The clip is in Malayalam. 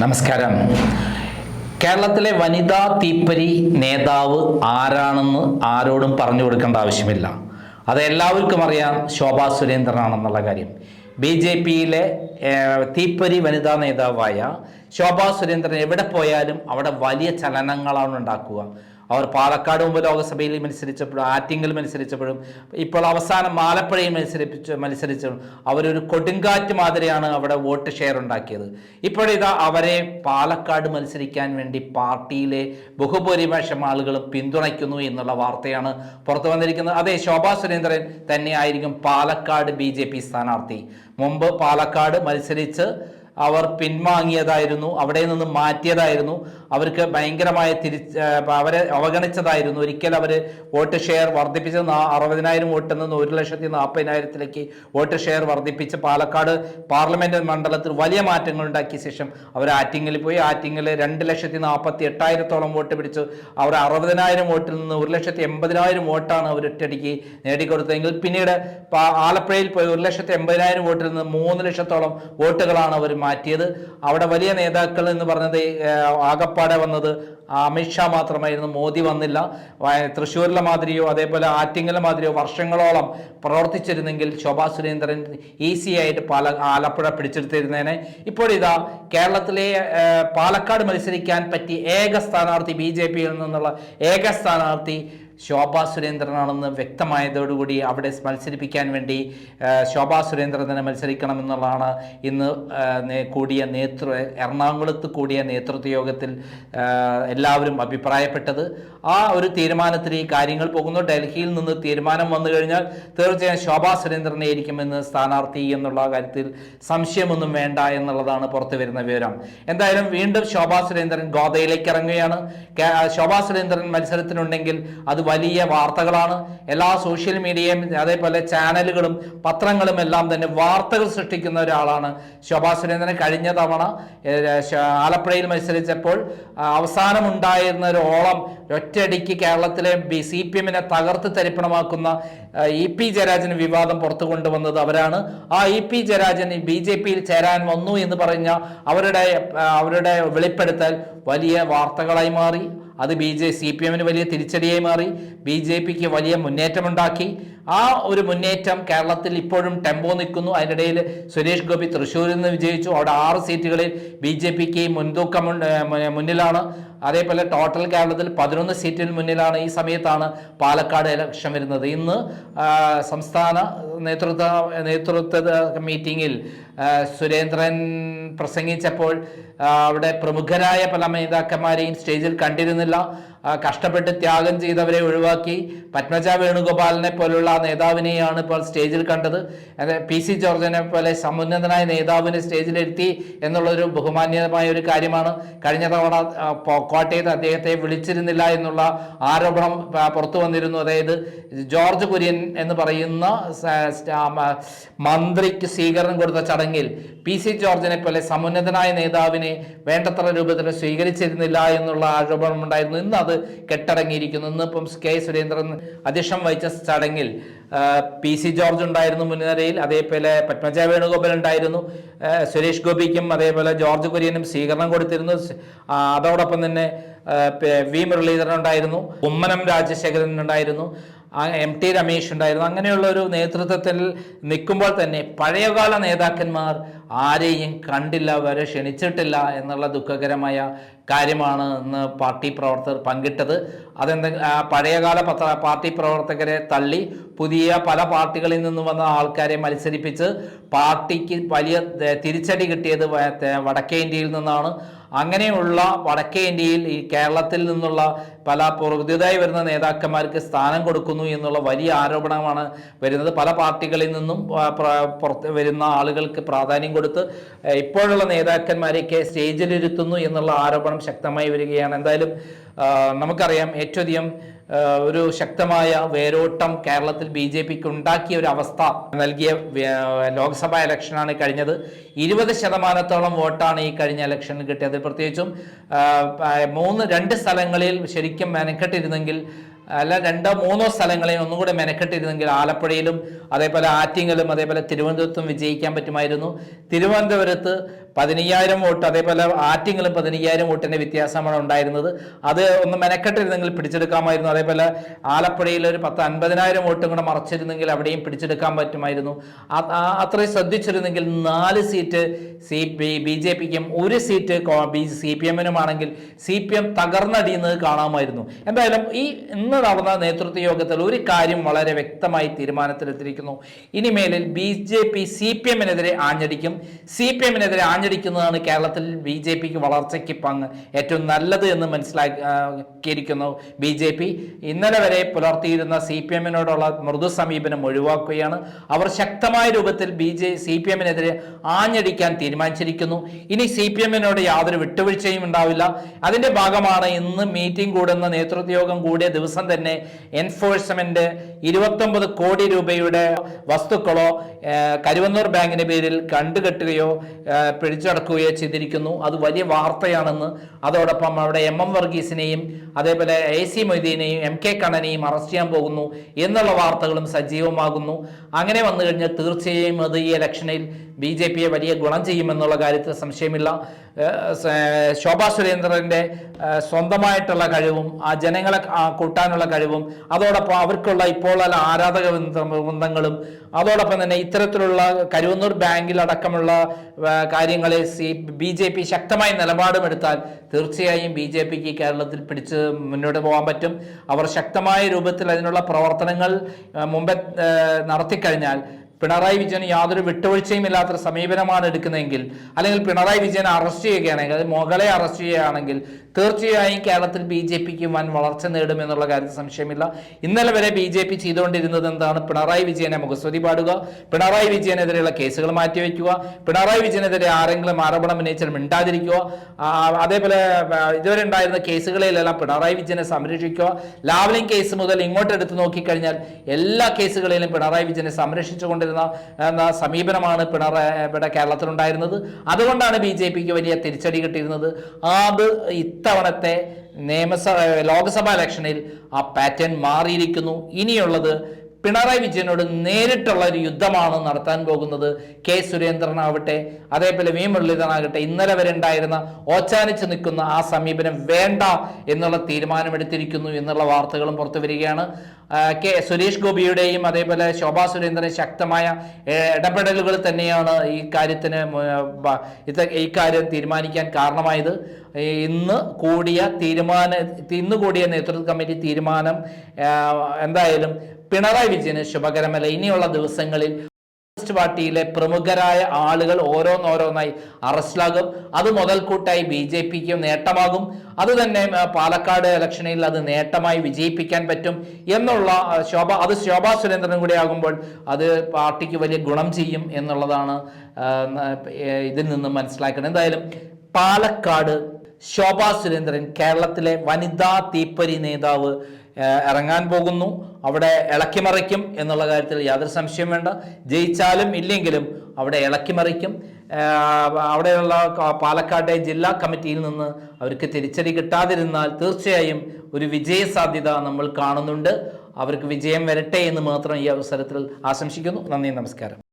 നമസ്കാരം. കേരളത്തിലെ വനിതാ തീപ്പരി നേതാവ് ആരാണെന്ന് ആരോടും പറഞ്ഞു കൊടുക്കേണ്ട ആവശ്യമില്ല. അത് എല്ലാവർക്കും അറിയാം ശോഭാ സുരേന്ദ്രനാണെന്നുള്ള കാര്യം. ബി ജെ പിയിലെ തീപ്പരി വനിതാ നേതാവായ ശോഭാ സുരേന്ദ്രൻ എവിടെ പോയാലും അവിടെ വലിയ ചലനങ്ങളാണ് ഉണ്ടാക്കുക. അവർ പാലക്കാട് മുമ്പ് ലോകസഭയിൽ മത്സരിച്ചപ്പോഴും ആറ്റിങ്ങൽ മത്സരിച്ചപ്പോഴും ഇപ്പോൾ അവസാനം ആലപ്പുഴയിൽ മത്സരിപ്പിച്ച് മത്സരിച്ചപ്പോഴും അവരൊരു കൊടുങ്കാറ്റ് മാതിരിയാണ് അവിടെ വോട്ട് ഷെയർ ഉണ്ടാക്കിയത്. ഇപ്പോഴിതാ അവരെ പാലക്കാട് മത്സരിക്കാൻ വേണ്ടി പാർട്ടിയിലെ ബഹുഭൂരിപക്ഷം ആളുകൾ പിന്തുണയ്ക്കുന്നു എന്നുള്ള വാർത്തയാണ് പുറത്തു വന്നിരിക്കുന്നത്. അതെ ശോഭാ സുരേന്ദ്രൻ തന്നെയായിരിക്കും പാലക്കാട് ബി സ്ഥാനാർത്ഥി. മുമ്പ് പാലക്കാട് മത്സരിച്ച് അവർ പിൻവാങ്ങിയതായിരുന്നു അവിടെ നിന്ന് മാറ്റിയതായിരുന്നു. അവർക്ക് ഭയങ്കരമായ തിരിച്ച് അവരെ അവഗണിച്ചതായിരുന്നു. ഒരിക്കൽ അവർ വോട്ട് ഷെയർ വർദ്ധിപ്പിച്ച് അറുപതിനായിരം വോട്ടിൽ നിന്ന് ഒരു ലക്ഷത്തി നാൽപ്പതിനായിരത്തിലേക്ക് വോട്ട് ഷെയർ വർദ്ധിപ്പിച്ച് പാലക്കാട് പാർലമെന്റ് മണ്ഡലത്തിൽ വലിയ മാറ്റങ്ങൾ ഉണ്ടാക്കിയ ശേഷം അവർ ആറ്റിങ്ങിൽ പോയി. ആറ്റിങ്ങിൽ രണ്ട് ലക്ഷത്തി നാൽപ്പത്തി എട്ടായിരത്തോളം വോട്ട് പിടിച്ചു. അവർ അറുപതിനായിരം വോട്ടിൽ നിന്ന് ഒരു ലക്ഷത്തി എൺപതിനായിരം വോട്ടാണ് അവർ ഒറ്റയടിക്ക് നേടിക്കൊടുത്തതെങ്കിൽ പിന്നീട് ആലപ്പുഴയിൽ പോയി ഒരു ലക്ഷത്തി എൺപതിനായിരം വോട്ടിൽ നിന്ന് മൂന്ന് ലക്ഷത്തോളം വോട്ടുകളാണ് അവർ മാറ്റിയത്. അവിടെ വലിയ നേതാക്കൾ എന്ന് പറഞ്ഞത് ആകപ്പാടെ വന്നത് അമിത്ഷാ മാത്രമായിരുന്നു. മോദി വന്നില്ല. തൃശ്ശൂരിലെ മാതിരിയോ അതേപോലെ ആറ്റിങ്ങലെ മാതിരിയോ വർഷങ്ങളോളം പ്രവർത്തിച്ചിരുന്നെങ്കിൽ ശോഭാ സുരേന്ദ്രൻ ഈസി ആയിട്ട് പാല ആലപ്പുഴ പിടിച്ചെടുത്തിരുന്നേനെ. ഇപ്പോഴിതാ കേരളത്തിലെ പാലക്കാട് മത്സരിക്കാൻ പറ്റിയ ഏക സ്ഥാനാർത്ഥി ബി ജെ പിയിൽ നിന്നുള്ള ഏക സ്ഥാനാർത്ഥി ശോഭാ സുരേന്ദ്രനാണെന്ന് വ്യക്തമായതോടുകൂടി അവിടെ മത്സരിപ്പിക്കാൻ വേണ്ടി ശോഭാ സുരേന്ദ്രൻ തന്നെ മത്സരിക്കണമെന്നുള്ളതാണ് ഇന്ന് കൂടിയ നേതൃ എറണാകുളത്ത് കൂടിയ നേതൃത്വ യോഗത്തിൽ എല്ലാവരും അഭിപ്രായപ്പെട്ടത്. ആ ഒരു തീരുമാനത്തിൽ ഈ കാര്യങ്ങൾ പോകുന്നു. ഡൽഹിയിൽ നിന്ന് തീരുമാനം വന്നു കഴിഞ്ഞാൽ തീർച്ചയായും ശോഭാ സുരേന്ദ്രനെ ഇരിക്കുമെന്ന് സ്ഥാനാർത്ഥി എന്നുള്ള കാര്യത്തിൽ സംശയമൊന്നും വേണ്ട എന്നുള്ളതാണ് പുറത്തു വരുന്ന വിവരം. എന്തായാലും വീണ്ടും ശോഭാ സുരേന്ദ്രൻ ഗോദയിലേക്ക് ഇറങ്ങുകയാണ്. ശോഭാ സുരേന്ദ്രൻ മത്സരത്തിനുണ്ടെങ്കിൽ അത് വലിയ വാർത്തകളാണ്. എല്ലാ സോഷ്യൽ മീഡിയയും അതേപോലെ ചാനലുകളും പത്രങ്ങളും എല്ലാം തന്നെ വാർത്തകൾ സൃഷ്ടിക്കുന്ന ഒരാളാണ് ശോഭാ സുരേന്ദ്രൻ. കഴിഞ്ഞ തവണ ആലപ്പുഴയിൽ മത്സരിച്ചപ്പോൾ അവസാനമുണ്ടായിരുന്ന ഒരു ഓളം ഒറ്റയടിക്ക് കേരളത്തിലെ ബി സി പി എമ്മിനെ തകർത്ത് തരിപ്പണമാക്കുന്ന ഇ പി ജയരാജന് വിവാദം പുറത്തു കൊണ്ടുവന്നത് അവരാണ്. ആ E P Jayarajan B J പിയിൽ ചേരാൻ വന്നു എന്ന് പറഞ്ഞ അവരുടെ അവരുടെ വെളിപ്പെടുത്തൽ വലിയ വാർത്തകളായി മാറി. അത് ബി ജെ സി പി എമ്മിന് വലിയ തിരിച്ചടിയായി മാറി. ബി ജെ പിക്ക് വലിയ മുന്നേറ്റമുണ്ടാക്കി. ആ ഒരു മുന്നേറ്റം കേരളത്തിൽ ഇപ്പോഴും ടെമ്പോ നിൽക്കുന്നു. അതിനിടയിൽ സുരേഷ് ഗോപി തൃശ്ശൂരിൽ നിന്ന് വിജയിച്ചു. അവിടെ ആറ് സീറ്റുകളിൽ ബി ജെ പിക്ക് മുൻതൂക്കം മുന്നിലാണ്. അതേപോലെ ടോട്ടൽ കേരളത്തിൽ പതിനൊന്ന് സീറ്റിന് മുന്നിലാണ് ഈ സമയത്താണ് പാലക്കാട് ഇലക്ഷൻ വരുന്നത്. ഇന്ന് സംസ്ഥാന നേതൃത്വ നേതൃത്വ മീറ്റിങ്ങിൽ സുരേന്ദ്രൻ പ്രസംഗിച്ചപ്പോൾ അവിടെ പ്രമുഖരായ പല നേതാക്കന്മാരെയും സ്റ്റേജിൽ കണ്ടിരുന്നില്ല. കഷ്ടപ്പെട്ട് ത്യാഗം ചെയ്തവരെ ഒഴിവാക്കി പത്മജ വേണുഗോപാലിനെ പോലുള്ള നേതാവിനെയാണ് ഇപ്പോൾ സ്റ്റേജിൽ കണ്ടത്. പി സി ജോർജിനെ പോലെ സമുന്നതനായ നേതാവിനെ സ്റ്റേജിലെത്തി എന്നുള്ളൊരു ബഹുമാന്യമായ ഒരു കാര്യമാണ്. കഴിഞ്ഞ തവണ കോട്ടയത്ത് അദ്ദേഹത്തെ വിളിച്ചിരുന്നില്ല എന്നുള്ള ആരോപണം പുറത്തു വന്നിരുന്നു. അതായത് ജോർജ് കുര്യൻ എന്ന് പറയുന്ന മന്ത്രിക്ക് സ്വീകരണം കൊടുത്ത ചടങ്ങിൽ പി സി ജോർജിനെ പോലെ സമുന്നതനായ നേതാവിനെ വേണ്ടത്ര രൂപത്തിൽ സ്വീകരിച്ചിരുന്നില്ല എന്നുള്ള ആരോപണം ഉണ്ടായിരുന്നു ഇന്ന് അത് കെട്ടടങ്ങിയിരിക്കുന്നു. ഇന്നിപ്പം കെ സുരേന്ദ്രൻ അധ്യക്ഷം വഹിച്ച ചടങ്ങിൽ പി സി ജോർജ് ഉണ്ടായിരുന്നു മുൻനിരയിൽ. അതേപോലെ പത്മജ വേണുഗോപാൽ ഉണ്ടായിരുന്നു. സുരേഷ് ഗോപിക്കും അതേപോലെ ജോർജ് കുര്യനും സ്വീകരണം കൊടുത്തിരുന്നു. അതോടൊപ്പം തന്നെ വി മുരളീധരൻ ഉണ്ടായിരുന്നു. ഉമ്മനം രാജശേഖരൻ ഉണ്ടായിരുന്നു. എം ടി രമേശ് ഉണ്ടായിരുന്നു. അങ്ങനെയുള്ള ഒരു നേതൃത്വത്തിൽ നിൽക്കുമ്പോൾ തന്നെ പഴയകാല നേതാക്കന്മാർ ആരെയും കണ്ടില്ല വരെ ക്ഷണിച്ചിട്ടില്ല എന്നുള്ള ദുഃഖകരമായ കാര്യമാണ് ഇന്ന് പാർട്ടി പ്രവർത്തകർ പങ്കിട്ടത്. അതെന്താ പഴയകാല പത്ര പാർട്ടി പ്രവർത്തകരെ തള്ളി പുതിയ പല പാർട്ടികളിൽ നിന്ന് വന്ന ആൾക്കാരെ മത്സരിപ്പിച്ച് പാർട്ടിക്ക് വലിയ തിരിച്ചടി കിട്ടിയത് വടക്കേ ഇന്ത്യയിൽ നിന്നാണ്. അങ്ങനെയുള്ള വടക്കേ ഇന്ത്യയിൽ ഈ കേരളത്തിൽ നിന്നുള്ള പല പുതിയതായി വരുന്ന നേതാക്കന്മാർക്ക് സ്ഥാനം കൊടുക്കുന്നു എന്നുള്ള വലിയ ആരോപണമാണ് വരുന്നത്. പല പാർട്ടികളിൽ നിന്നും പുറത്ത് വരുന്ന ആളുകൾക്ക് പ്രാധാന്യം കൊടുത്ത് ഇപ്പോഴുള്ള നേതാക്കന്മാരെയൊക്കെ സ്റ്റേജിലിരുത്തുന്നു എന്നുള്ള ആരോപണം ശക്തമായി വരികയാണ്. എന്തായാലും നമുക്കറിയാം ഏറ്റവും ഒരു ശക്തമായ വേരോട്ടം കേരളത്തിൽ ബി ജെ പിക്ക് ഉണ്ടാക്കിയ ഒരു അവസ്ഥ നൽകിയ ലോക്സഭാ ഇലക്ഷനാണ് കഴിഞ്ഞത്. ഇരുപത് ശതമാനത്തോളം വോട്ടാണ് ഈ കഴിഞ്ഞ ഇലക്ഷനിൽ കിട്ടിയത്. പ്രത്യേകിച്ചും മൂന്ന് രണ്ട് സ്ഥലങ്ങളിൽ ശരിക്കും മെനക്കെട്ടിരുന്നെങ്കിൽ അല്ല രണ്ടോ മൂന്നോ സ്ഥലങ്ങളിൽ ഒന്നും കൂടെ മെനക്കെട്ടിരുന്നെങ്കിൽ ആലപ്പുഴയിലും അതേപോലെ ആറ്റിങ്ങലും അതേപോലെ തിരുവനന്തപുരത്തും വിജയിക്കാൻ പറ്റുമായിരുന്നു. തിരുവനന്തപുരത്ത് പതിനയ്യായിരം വോട്ട് അതേപോലെ ആറ്റിങ്ങളും പതിനയ്യായിരം വോട്ടിന്റെ വ്യത്യാസമാണ് ഉണ്ടായിരുന്നത്. അത് ഒന്ന് മെനക്കെട്ടിരുന്നെങ്കിൽ പിടിച്ചെടുക്കാമായിരുന്നു. അതേപോലെ ആലപ്പുഴയിൽ ഒരു പത്ത് അൻപതിനായിരം വോട്ടും കൂടെ മറച്ചിരുന്നെങ്കിൽ അവിടെയും പിടിച്ചെടുക്കാൻ പറ്റുമായിരുന്നു. അത്രയും ശ്രദ്ധിച്ചിരുന്നെങ്കിൽ നാല് seat C P B J പിക്കും ഒരു സീറ്റ് സി പി എമ്മിനുമാണെങ്കിൽ സി പി എം തകർന്നടിയുന്നത് കാണാമായിരുന്നു. എന്തായാലും ഈ ഇന്ന് നടന്ന നേതൃത്വ യോഗത്തിൽ ഒരു കാര്യം വളരെ വ്യക്തമായി തീരുമാനത്തിലെത്തിയിരിക്കുന്നു. ഇനിമേലിൽ B J P C P എമ്മിനെതിരെ ആഞ്ഞടിക്കും. സി പി എമ്മിനെതിരെ ആഞ്ഞടിക്കുന്നതാണ് കേരളത്തിൽ ബി ജെ പിക്ക് വളർച്ചയ്ക്ക് പങ്ക് ഏറ്റവും നല്ലത് എന്ന് മനസ്സിലാക്കിയിരിക്കുന്നു ബി ജെ പി. ഇന്നലെ വരെ പുലർത്തിയിരുന്ന സി പി എമ്മിനോടുള്ള മൃദു സമീപനം ഒഴിവാക്കുകയാണ്. അവർ ശക്തമായ രൂപത്തിൽ ബി ജെ സി പി എമ്മിനെതിരെ ആഞ്ഞടിക്കാൻ തീരുമാനിച്ചിരിക്കുന്നു. ഇനി സി പി എമ്മിനോട് യാതൊരു വിട്ടുവീഴ്ചയും ഉണ്ടാവില്ല. അതിന്റെ ഭാഗമാണ് ഇന്ന് മീറ്റിംഗ് കൂടുന്ന നേതൃത്വയോഗം കൂടിയ ദിവസം തന്നെ എൻഫോഴ്സ്മെന്റ് ഇരുപത്തൊമ്പത് കോടി രൂപയുടെ വസ്തുക്കളോ കരുവന്നൂർ ബാങ്കിന്റെ പേരിൽ കണ്ടുകെട്ടുകയോ പിടിച്ചടക്കുകയോ ചെയ്തിരിക്കുന്നു. അത് വലിയ വാർത്തയാണെന്ന് അതോടൊപ്പം അവിടെ എം എം വർഗീസിനെയും അതേപോലെ എ സി മൊയ്തീനെയും എം കെ കണ്ണനെയും അറസ്റ്റ് ചെയ്യാൻ പോകുന്നു എന്നുള്ള വാർത്തകളും സജീവമാകുന്നു. അങ്ങനെ വന്നു കഴിഞ്ഞാൽ തീർച്ചയായും അത് ഈ ഇലക്ഷനിൽ ബി ജെ പിയെ വലിയ ഗുണം ചെയ്യുമെന്നുള്ള കാര്യത്തിൽ സംശയമില്ല. ശോഭാ സുരേന്ദ്രന്റെ സ്വന്തമായിട്ടുള്ള കഴിവും ആ ജനങ്ങളെ കൂട്ടാനുള്ള കഴിവും അതോടൊപ്പം അവർക്കുള്ള ഇപ്പോഴുള്ള ആരാധക ബന്ധങ്ങളും അതോടൊപ്പം തന്നെ ഇത്തരത്തിലുള്ള കരുവന്നൂർ ബാങ്കിൽ അടക്കമുള്ള ഏഹ് കാര്യങ്ങളെ സി ബി ജെ പി ശക്തമായ നിലപാടുമെടുത്താൽ തീർച്ചയായും ബി ജെ പിക്ക് കേരളത്തിൽ പിടിച്ച് മുന്നോട്ട് പോകാൻ പറ്റും. അവർ ശക്തമായ രൂപത്തിൽ അതിനുള്ള പ്രവർത്തനങ്ങൾ മുമ്പ് നടത്തിക്കഴിഞ്ഞാൽ പിണറായി വിജയന് യാതൊരു വിട്ടുവീഴ്ചയും ഇല്ലാത്ത സമീപനമാണ് എടുക്കുന്നതെങ്കിൽ അല്ലെങ്കിൽ പിണറായി വിജയൻ അറസ്റ്റ് ചെയ്യുകയാണെങ്കിൽ അത് മുകളെ അറസ്റ്റ് ചെയ്യുകയാണെങ്കിൽ തീർച്ചയായും കേരളത്തിൽ ബി ജെ പിക്ക് വൻ വളർച്ച നേടും എന്നുള്ള കാര്യത്തിൽ സംശയമില്ല. ഇന്നലെ വരെ ബി ജെ പി ചെയ്തുകൊണ്ടിരുന്നത് എന്താണ്? പിണറായി വിജയനെ മുഖസ്തുതി പാടുക പിണറായി വിജയനെതിരെയുള്ള കേസുകൾ മാറ്റിവെക്കുക പിണറായി വിജയനെതിരെ ആരെങ്കിലും ആരോപണം ഉന്നയിച്ചാൽ മിണ്ടാതിരിക്കുക അതേപോലെ ഇതുവരെ ഉണ്ടായിരുന്ന കേസുകളിലെല്ലാം പിണറായി വിജയനെ സംരക്ഷിക്കുക. ലാവ്ലിംഗ് കേസ് മുതൽ ഇങ്ങോട്ട് എടുത്ത് നോക്കിക്കഴിഞ്ഞാൽ എല്ലാ കേസുകളിലും പിണറായി വിജയനെ സംരക്ഷിച്ചുകൊണ്ടിരുന്ന എന്ന സമീപനമാണ് പിണറായി ഇവിടെ കേരളത്തിലുണ്ടായിരുന്നത്. അതുകൊണ്ടാണ് ബി ജെ പിക്ക് വലിയ തിരിച്ചടി കിട്ടിയിരുന്നത്. അത് ഇത്തവണത്തെ നിയമസഭ ലോക്സഭാ ഇലക്ഷനിൽ ആ പാറ്റേൺ മാറിയിരിക്കുന്നു. ഇനിയുള്ളത് പിണറായി വിജയനോട് നേരിട്ടുള്ള ഒരു യുദ്ധമാണ് നടത്താൻ പോകുന്നത്. കെ സുരേന്ദ്രനാവട്ടെ അതേപോലെ വി മുരളീധരനാകട്ടെ ഇന്നലെ വരെ ഉണ്ടായിരുന്ന ഓച്ചാനിച്ച് നിൽക്കുന്ന ആ സമീപനം വേണ്ട എന്നുള്ള തീരുമാനമെടുത്തിരിക്കുന്നു എന്നുള്ള വാർത്തകളും പുറത്തു വരികയാണ് കെ സുരേഷ് ഗോപിയുടെയും അതേപോലെ ശോഭാ സുരേന്ദ്രൻ ശക്തമായ ഇടപെടലുകൾ തന്നെയാണ് ഈ കാര്യത്തിന് ഈ കാര്യം തീരുമാനിക്കാൻ കാരണമായത്. ഇന്ന് കൂടിയ തീരുമാന ഇന്ന് കൂടിയ നേതൃത്വ കമ്മിറ്റി തീരുമാനം എന്തായാലും പിണറായി വിജയന് ശുഭകരമല്ല. ഇനിയുള്ള ദിവസങ്ങളിൽ കമ്മ്യൂണിസ്റ്റ് പാർട്ടിയിലെ പ്രമുഖരായ ആളുകൾ ഓരോന്നോരോന്നായി അറസ്റ്റിലാകും. അത് മുതൽക്കൂട്ടായി ബി ജെ പിക്ക് നേട്ടമാകും. അത് തന്നെ പാലക്കാട് ഇലക്ഷനിൽ അത് നേട്ടമായി വിജയിപ്പിക്കാൻ പറ്റും എന്നുള്ള ശോഭ അത് ശോഭാ സുരേന്ദ്രനും കൂടി ആകുമ്പോൾ അത് പാർട്ടിക്ക് വലിയ ഗുണം ചെയ്യും എന്നുള്ളതാണ് ഇതിൽ നിന്ന് മനസ്സിലാക്കുന്നത്. എന്തായാലും പാലക്കാട് ശോഭാ സുരേന്ദ്രൻ കേരളത്തിലെ വനിതാ തീപ്പരി നേതാവ് ഇറങ്ങാൻ പോകുന്നു. അവിടെ ഇളക്കിമറിക്കും എന്നുള്ള കാര്യത്തിൽ യാതൊരു സംശയം വേണ്ട. ജയിച്ചാലും ഇല്ലെങ്കിലും അവിടെ ഇളക്കിമറിക്കും അവിടെയുള്ള പാലക്കാട്ടെ ജില്ലാ കമ്മിറ്റിയിൽ നിന്ന് അവർക്ക് തിരിച്ചടി കിട്ടാതിരുന്നാൽ തീർച്ചയായും ഒരു വിജയ സാധ്യത നമ്മൾ കാണുന്നുണ്ട്. അവർക്ക് വിജയം വരട്ടെ എന്ന് മാത്രം ഈ അവസരത്തിൽ ആശംസിക്കുന്നു. നന്ദി നമസ്കാരം.